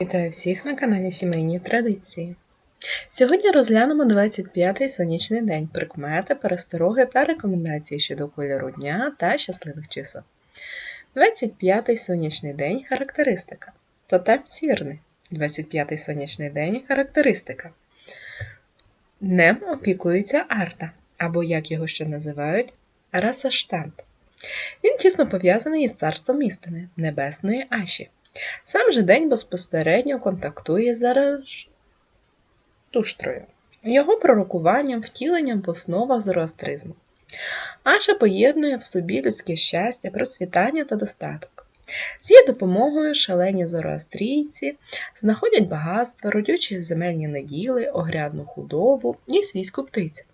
Вітаю всіх на каналі Сімейні Традиції. Сьогодні розглянемо 25-й сонячний день, прикмети, перестороги та рекомендації щодо кольору дня та щасливих чисел. 25-й сонячний день характеристика. Тотем сірний. 25-й сонячний день характеристика. Днем опікується арта, або як його ще називають, расаштант. Він тісно пов'язаний із царством істини, небесної Аші. Сам же день безпосередньо контактує з Заратуштрою, його пророкуванням, втіленням в основах зороастризму. Аша поєднує в собі людське щастя, процвітання та достаток. З її допомогою шалені зороастрійці знаходять багатство, родючі земельні неділи, огрядну худобу і свійську птицю,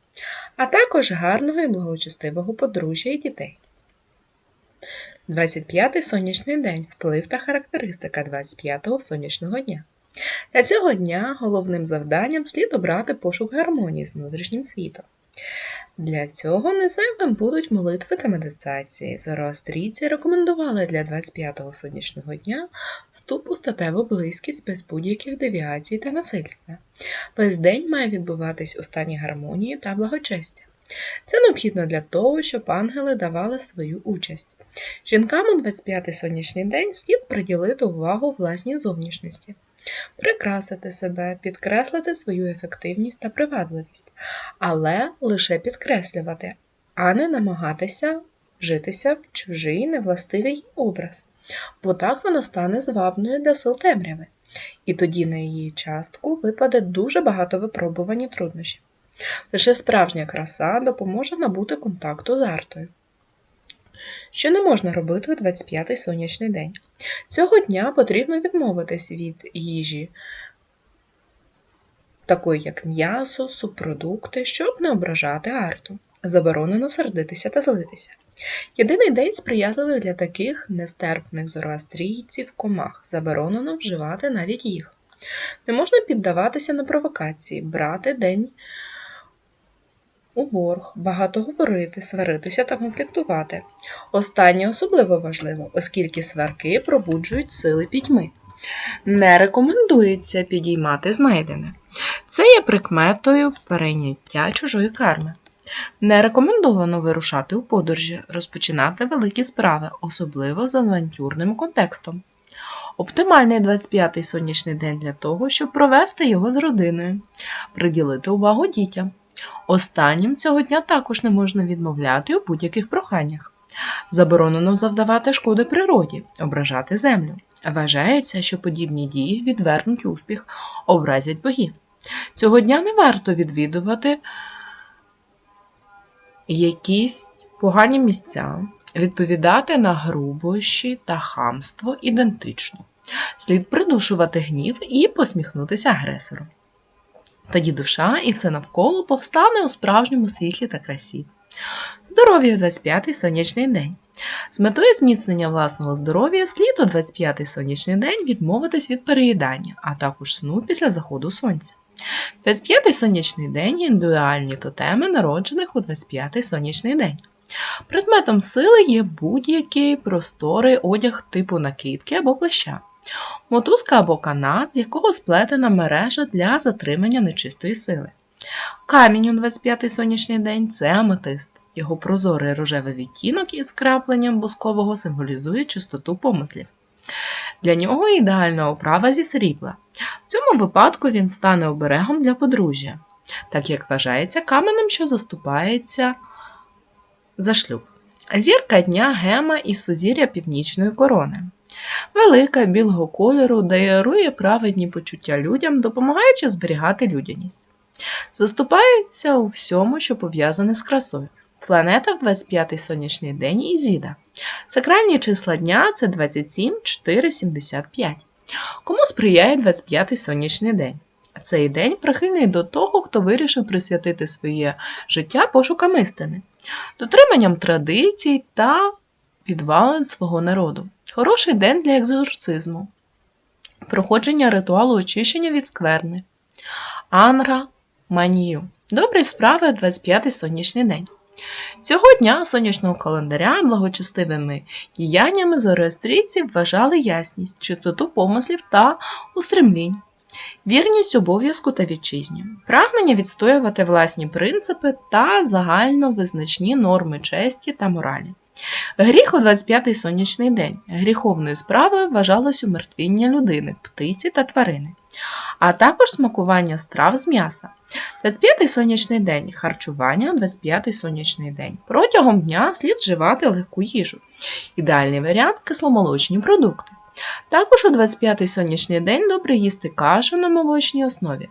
а також гарного і благочестивого подружжя і дітей. 25-й сонячний день вплив та характеристика 25-го сонячного дня. Для цього дня головним завданням слід обрати пошук гармонії з внутрішнім світом. Для цього незайвим будуть молитви та медитації. Зороастрійці рекомендували для 25-го сонячного дня вступ у статеву близькість без будь-яких девіацій та насильства. Весь день має відбуватись у стані гармонії та благочестя. Це необхідно для того, щоб ангели давали свою участь. Жінкам у 25-й сонячний день слід приділити увагу власній зовнішності, прикрасити себе, підкреслити свою ефективність та привабливість, але лише підкреслювати, а не намагатися вжитися в чужий невластивий образ, бо так вона стане звабною для сил темряви, і тоді на її частку випаде дуже багато випробувань і труднощів. Лише справжня краса допоможе набути контакту з артою. Що не можна робити у 25-й сонячний день? Цього дня потрібно відмовитись від їжі, такої як м'ясо, субпродукти, щоб не ображати арту. Заборонено сердитися та злитися. Єдиний день сприятливий для таких нестерпних зороастрійців комах, заборонено вживати навіть їх. Не можна піддаватися на провокації, брати день у борг, багато говорити, сваритися та конфліктувати. Останнє особливо важливо, оскільки сварки пробуджують сили пітьми. Не рекомендується підіймати знайдене. Це є прикметою перейняття чужої карми. Не рекомендовано вирушати у подорожі, розпочинати великі справи, особливо з авантюрним контекстом. Оптимальний 25-й сонячний день для того, щоб провести його з родиною, приділити увагу дітям. Останнім цього дня також не можна відмовляти у будь-яких проханнях. Заборонено завдавати шкоди природі, ображати землю. Вважається, що подібні дії відвернуть успіх, образять богів. Цього дня не варто відвідувати якісь погані місця, відповідати на грубощі та хамство ідентично. Слід придушувати гнів і посміхнутися агресору. Тоді душа і все навколо повстане у справжньому світлі та красі. Здоров'я у 25-й сонячний день. З метою зміцнення власного здоров'я слід у 25-й сонячний день відмовитись від переїдання, а також сну після заходу сонця. 25-й сонячний день індивідуальні тотеми народжених у 25-й сонячний день. Предметом сили є будь-який просторий одяг типу накидки або плаща, мотузка або канат, з якого сплетена мережа для затримання нечистої сили. Камінь у 25-й сонячний день це аметист. Його прозорий рожевий відтінок із крапленням бускового символізує чистоту помислів. Для нього ідеальна оправа зі срібла. В цьому випадку він стане оберегом для подружжя, так як вважається каменем, що заступається за шлюб. Зірка дня гема із сузір'я північної корони. Велика білого кольору дарує праведні почуття людям, допомагаючи зберігати людяність. Заступається у всьому, що пов'язане з красою. Планета в 25-й сонячний день Ізіда. Сакральні числа дня це 27, 4, 75. Кому сприяє 25-й сонячний день? Цей день прихильний до того, хто вирішив присвятити своє життя пошукам істини, дотриманням традицій та підвалин свого народу. Хороший день для екзорцизму, проходження ритуалу очищення від скверни, ангра манію. Добрі справи 25-й сонячний день. Цього дня сонячного календаря благочестивими діяннями зороастрійців вважали ясність, чистоту помислів та устремлінь, вірність обов'язку та вітчизні, прагнення відстоювати власні принципи та загально визначні норми честі та моралі. Гріх у 25-й сонячний день. Гріховною справою вважалось умертвіння людини, птиці та тварини, а також смакування страв з м'яса. 25-й сонячний день. Харчування у 25-й сонячний день. Протягом дня слід вживати легку їжу. Ідеальний варіант кисломолочні продукти. Також у 25-й сонячний день добре їсти кашу на молочній основі.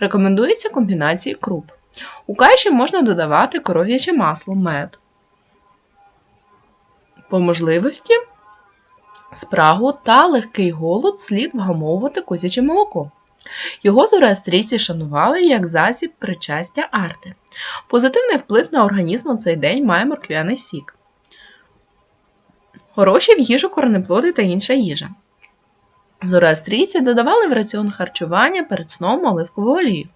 Рекомендуються комбінації круп. У каші можна додавати коров'яче масло, мед. По можливості спрагу та легкий голод слід вгамовувати козяче молоко. Його зороастрійці шанували як засіб причастя арти. Позитивний вплив на організм у цей день має морквяний сік. Хороші в їжу корнеплоди та інша їжа. Зороастрійці додавали в раціон харчування перед сном оливкову олію.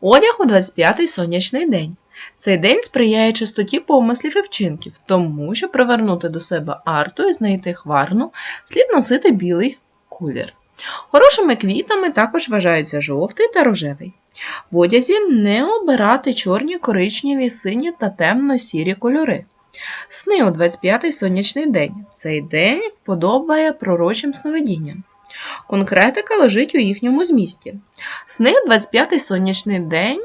Одяг у 25-й сонячний день. Цей день сприяє чистоті помислів і вчинків, тому що привернути до себе арту і знайти хварну слід носити білий кулір. Хорошими квітами також вважаються жовтий та рожевий. В одязі не обирати чорні, коричневі, сині та темно-сірі кольори. Сни у 25-й сонячний день. Цей день вподобає пророчим сновидінням. Конкретика лежить у їхньому змісті. Сни у 25-й сонячний день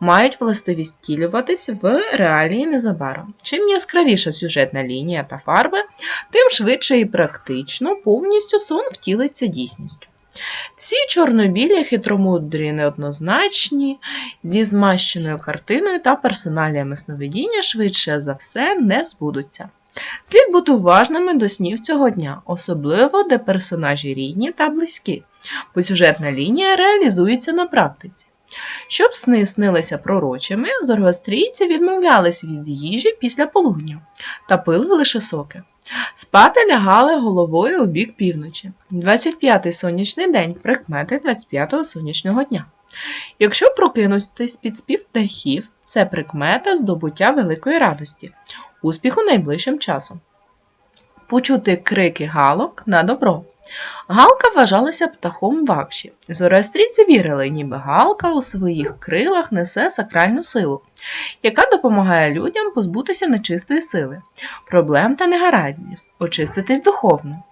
мають властивість втілюватись в реалії незабаром. Чим яскравіша сюжетна лінія та фарби, тим швидше і практично повністю сон втілиться дійсністю. Всі чорно-білі, хитромудрі, неоднозначні, зі змащеною картиною та персоналіями сновидіння швидше за все не збудуться. Слід бути уважними до снів цього дня, особливо де персонажі рідні та близькі, бо сюжетна лінія реалізується на практиці. Щоб сни снилися пророчими, зороастрійці відмовлялись від їжі після полудня та пили лише соки. Спати лягали головою у бік півночі. 25-й сонячний день прикмети 25-го сонячного дня. Якщо прокинутись під спів птахів, це прикмета здобуття великої радості, успіху найближчим часом. Почути крики галок на добро. Галка вважалася птахом вакші. Зороастрійці вірили, ніби галка у своїх крилах несе сакральну силу, яка допомагає людям позбутися нечистої сили, проблем та негараздів, очиститись духовно.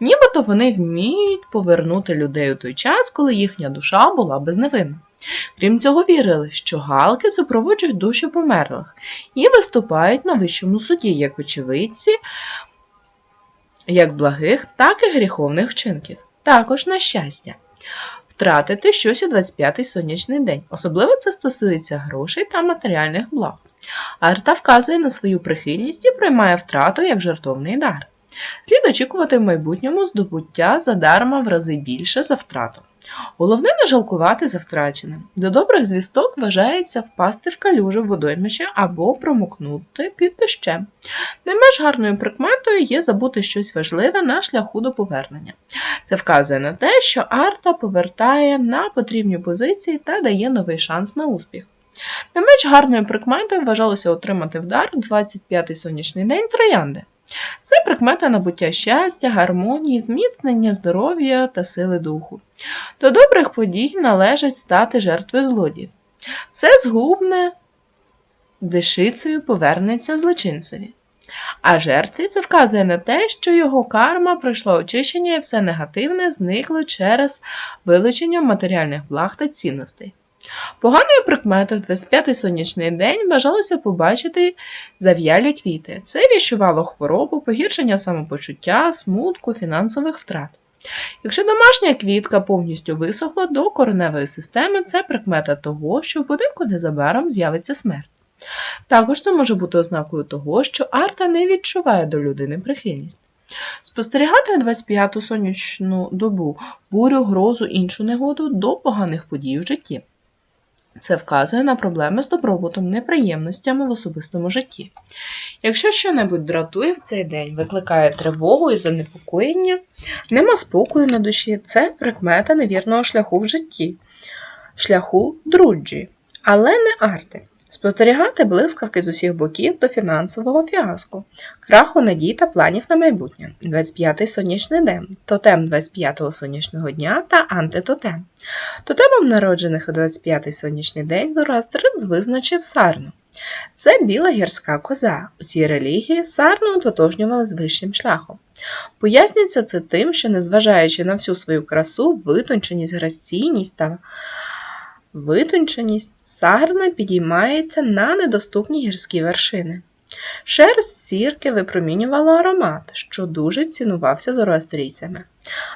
Нібито вони вміють повернути людей у той час, коли їхня душа була безневинна. Крім цього, вірили, що галки супроводжують душі померлих і виступають на вищому суді, як очевидці як благих, так і гріховних вчинків. Також на щастя. Втратити щось у 25-й сонячний день. Особливо це стосується грошей та матеріальних благ. Арта вказує на свою прихильність і приймає втрату як жертовний дар. Слід очікувати в майбутньому здобуття задарма в рази більше за втрату. Головне не жалкувати за втраченим. До добрих звісток вважається впасти в калюжу водоймища або промокнути під дощем. Не менш гарною прикметою є забути щось важливе на шляху до повернення. Це вказує на те, що арта повертає на потрібні позиції та дає новий шанс на успіх. Не менш гарною прикметою вважалося отримати вдар 25-й сонячний день троянди. Це прикмета набуття щастя, гармонії, зміцнення здоров'я та сили духу. До добрих подій належить стати жертвою злодіїв. Це згубне дешицею повернеться злочинцеві. А жертві це вказує на те, що його карма пройшла очищення і все негативне зникло через вилучення матеріальних благ та цінностей. Поганою прикметою в 25-й сонячний день бажалося побачити зав'ялі квіти. Це віщувало хворобу, погіршення самопочуття, смутку, фінансових втрат. Якщо домашня квітка повністю висохла до кореневої системи, це прикмета того, що в будинку незабаром з'явиться смерть. Також це може бути ознакою того, що арта не відчуває до людини прихильність. Спостерігати 25-ту сонячну добу, бурю, грозу, іншу негоду до поганих подій в житті. Це вказує на проблеми з добробутом, неприємностями в особистому житті. Якщо що-небудь дратує в цей день, викликає тривогу і занепокоєння, нема спокою на душі, це прикмета невірного шляху в житті, шляху друджі, але не арти. Спостерігати блискавки з усіх боків до фінансового фіаско, краху надій та планів на майбутнє, 25-й сонячний день, тотем 25-го сонячного дня та антитотем. Тотемом народжених у 25-й сонячний день Зороастр визначив сарну. Це біла гірська коза. У цій релігії сарну ототожнювали з вищим шляхом. Пояснюється це тим, що, незважаючи на всю свою красу, витонченість, граційність та витонченість, сарна підіймається на недоступні гірські вершини. Шерсть сірки випромінювала аромат, що дуже цінувався зороастрійцями.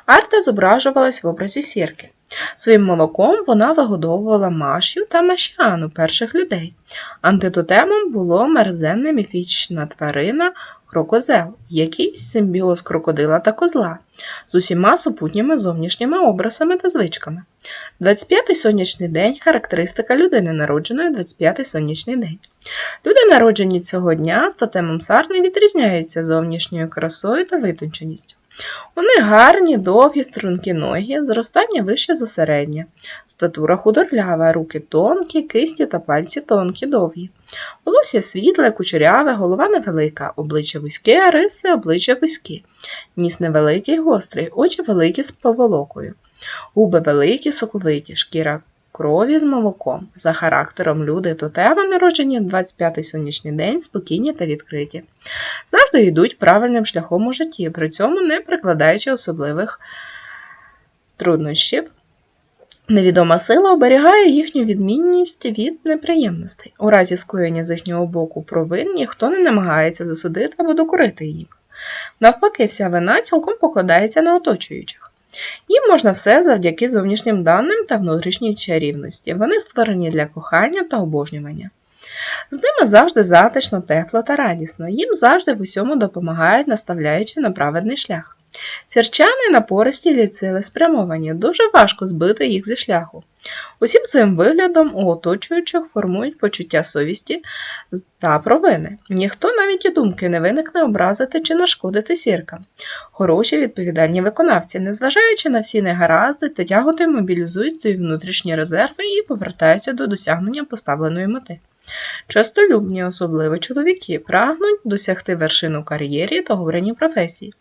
Арта зображувалась в образі сірки. Своїм молоком вона вигодовувала Машю та Машану перших людей. Антитотемом було мерзенна міфічна тварина крокозел, якийсь симбіоз крокодила та козла, з усіма супутніми зовнішніми образами та звичками. 25-й сонячний день характеристика людини, народженої 25-й сонячний день. Люди, народжені цього дня з тотемом сарни, відрізняються зовнішньою красою та витонченістю. Вони гарні, довгі, стрункі ноги, зростання вище за середнє, статура худорлява, руки тонкі, кисті та пальці тонкі, довгі. Волосся світле, кучеряве, голова невелика, обличчя вузьке, риси обличчя вузькі, ніс невеликий, гострий, очі великі з поволокою, губи великі, соковиті, шкіра крові з молоком. За характером люди тотема народжені 25-й сонячний день, спокійні та відкриті. Завжди йдуть правильним шляхом у житті, при цьому не прикладаючи особливих труднощів. Невідома сила оберігає їхню відмінність від неприємностей. У разі скоєння з їхнього боку провин ніхто не намагається засудити або докорити їх. Навпаки, вся вина цілком покладається на оточуючих. Їм можна все завдяки зовнішнім даним та внутрішній чарівності. Вони створені для кохання та обожнювання. З ними завжди затишно, тепло та радісно, їм завжди в усьому допомагають, наставляючи на праведний шлях. Сірчани напористі і цілеспрямовані, дуже важко збити їх зі шляху. Усім своїм виглядом у оточуючих формують почуття совісті та провини. Ніхто навіть і думки не виникне образити чи нашкодити сіркам. Хороші відповідальні виконавці, незважаючи на всі негаразди та тяготи, мобілізують свої внутрішні резерви і повертаються до досягнення поставленої мети. Частолюбні, особливо чоловіки, прагнуть досягти вершину кар'єрі та говорені професії.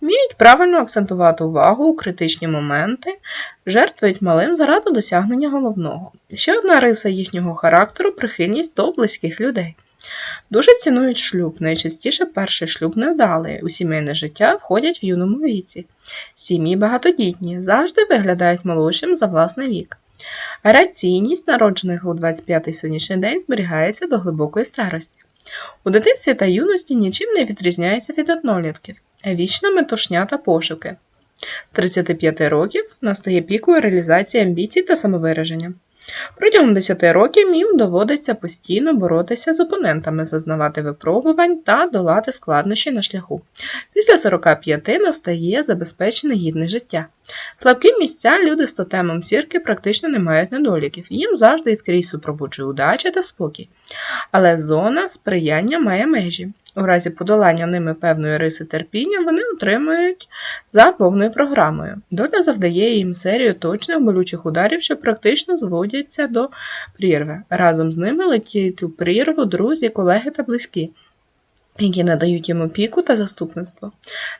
Вміють правильно акцентувати увагу у критичні моменти, жертвують малим заради досягнення головного. Ще одна риса їхнього характеру прихильність до близьких людей. Дуже цінують шлюб, найчастіше перший шлюб невдалий, у сімейне життя входять в юному віці. Сім'ї багатодітні, завжди виглядають молодшим за власний вік. Раційність народжених у 25-й сонячний день зберігається до глибокої старості. У дитинстві та юності нічим не відрізняється від однолітків, вічна метушня та пошуки. 35 років настає пікою реалізації амбіцій та самовираження. Протягом 10 років їм доводиться постійно боротися з опонентами, зазнавати випробувань та долати складнощі на шляху. Після 45 настає забезпечене гідне життя. Слабкі місця люди з тотемом сірки практично не мають недоліків, їм завжди і скрізь супроводжує удача та спокій. Але зона сприяння має межі. У разі подолання ними певної риси терпіння вони отримують за повною програмою. Доля завдає їм серію точних болючих ударів, що практично зводяться до прірви. Разом з ними летять у прірву друзі, колеги та близькі які надають йому піку та заступництво.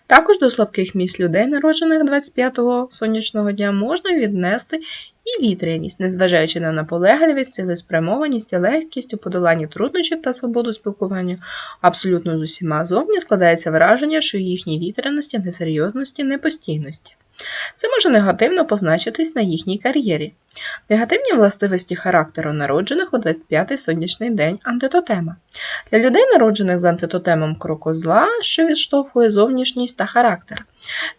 Також до слабких місць людей, народжених 25-го сонячного дня, можна віднести і вітряність, незважаючи на наполегливість, цілеспрямованість, легкість у подоланні труднощів та свободу спілкування, абсолютно з усіма зовні складається враження, що їхній вітряності, несерйозності, непостійності. Це може негативно позначитись на їхній кар'єрі. Негативні властивості характеру народжених у 25-й сонячний день антитотема. Для людей, народжених з антитотемом крокозла, що відштовхує зовнішність та характер.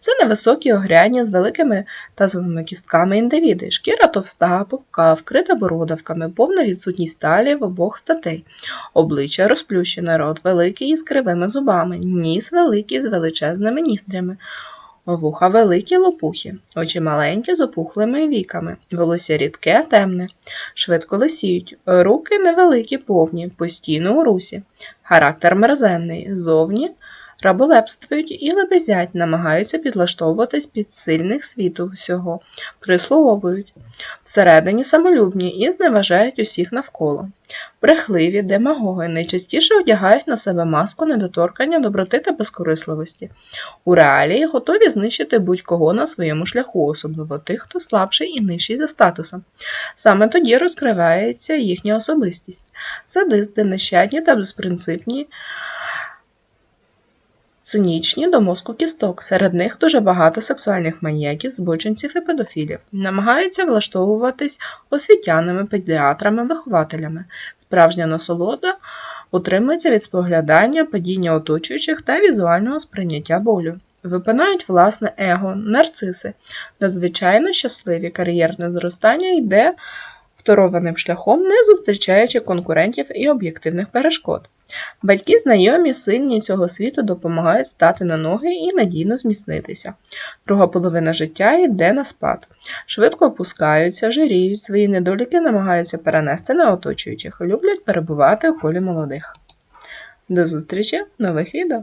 Це невисокі огрядні з великими тазовими кістками індивіди, шкіра товста, пухка, вкрита бородавками, повна відсутність сталі в обох статей, обличчя розплющене, рот великий з кривими зубами, ніс великий з величезними ністрями. Вуха великі лопухи, очі маленькі з опухлими віками, волосся рідке, темне, швидко лисіють, руки невеликі, повні, постійно у русі, характер мерзенний, зовні раболепствують і лебезять, намагаються підлаштовуватись під сильних світу всього, прислуговують, всередині самолюбні і зневажають усіх навколо. Брехливі, демагоги найчастіше одягають на себе маску недоторкання, доброти та безкорисливості. У реалії готові знищити будь-кого на своєму шляху, особливо тих, хто слабший і нижчий за статусом. Саме тоді розкривається їхня особистість. Садисти, нещадні та безпринципні, цинічні до мозку кісток. Серед них дуже багато сексуальних маніяків, збочинців і педофілів. Намагаються влаштовуватись освітянами, педіатрами, вихователями. Справжня насолода утримується від споглядання, падіння оточуючих та візуального сприйняття болю. Випинають власне его, нарциси, надзвичайно щасливі кар'єрне зростання йде второваним шляхом, не зустрічаючи конкурентів і об'єктивних перешкод. Батьки, знайомі, сильні цього світу допомагають стати на ноги і надійно зміцнитися. Друга половина життя йде на спад. Швидко опускаються, жиріють, свої недоліки намагаються перенести на оточуючих, люблять перебувати у колі молодих. До зустрічі в нових відео!